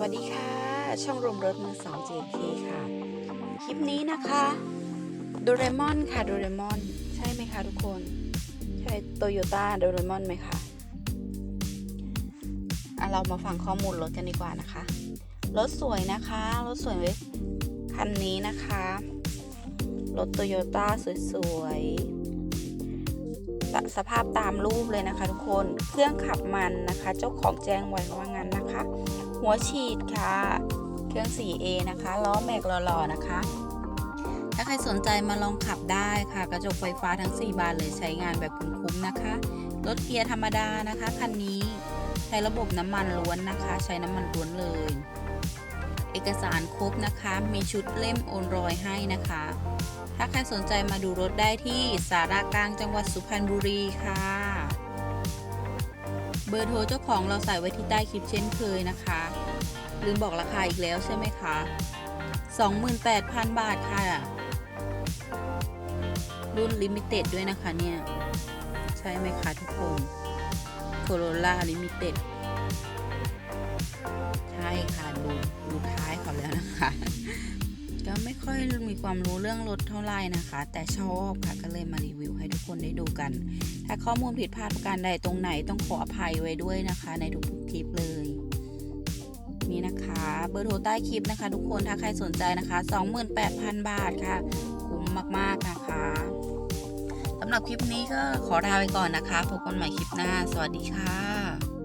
วัสดีค่ะ ช่องรวมรถมือสอง JK ค่ะ คลิปนี้นะคะโดเรมอนค่ะโดเรมอนใช่ไหมคะทุกคน ใช่โตโยต้าโดเรมอนไหมคะอะเรามาฟังข้อมูลรถกันดีกว่านะคะ รถสวยนะคะรถสวยคันนี้นะคะ รถโตโยต้าสวยๆสสภาพตามรูปเลยนะคะทุกคน เครื่องขับมันนะคะ เจ้าของแจ้งไว้ว่างั้น หัวฉีดค่ะ เครื่อง 4A นะคะ ล้อแม็กหล่อๆนะคะ ถ้าใครสนใจมาลองขับได้ค่ะ กระจกไฟฟ้าทั้ง 4 บานเลยใช้งานแบบคุ้มๆนะคะ รถเกียร์ธรรมดานะคะคันนี้ใช้ระบบน้ำมันล้วนนะคะ ใช้น้ำมันล้วนเลย เอกสารครบนะคะ มีชุดเล่มโอนรอยให้นะคะ ถ้าใครสนใจมาดูรถได้ที่สารากลางจังหวัดสุพรรณบุรีค่ะ เบอร์โทรเจ้าของเราใส่ไว้ที่ใต้คลิปเช่นเคยนะคะ ลืมบอกราคาอีกแล้วใช่ไหมคะ 28,000 บาทค่ะ รุ่นลิมิเต็ดด้วยนะคะเนี่ย ใช่ไหมคะทุกคนโคโรล่าลิมิเต็ดใช่ค่ะดูดูท้ายเขาแล้วนะคะ ก็ไม่ค่อยมีความรู้เรื่องรถเท่าไหร่นะคะ แต่ชอบค่ะก็เลยมารีวิวให้ทุกคนได้ดูกัน ถ้าข้อมูลผิดพลาดประการใดตรงไหนต้องขออภัยไว้ด้วยนะคะ ในทุกๆคลิปเลยนี่นะคะ เบอร์โทรใต้คลิปนะคะ ทุกคนถ้าใครสนใจนะคะ 28,000 บาทค่ะคุ้มมากๆนะคะสำหรับคลิปนี้ก็ขอลาไปก่อนนะคะพบกันใหม่คลิปหน้า สวัสดีค่ะ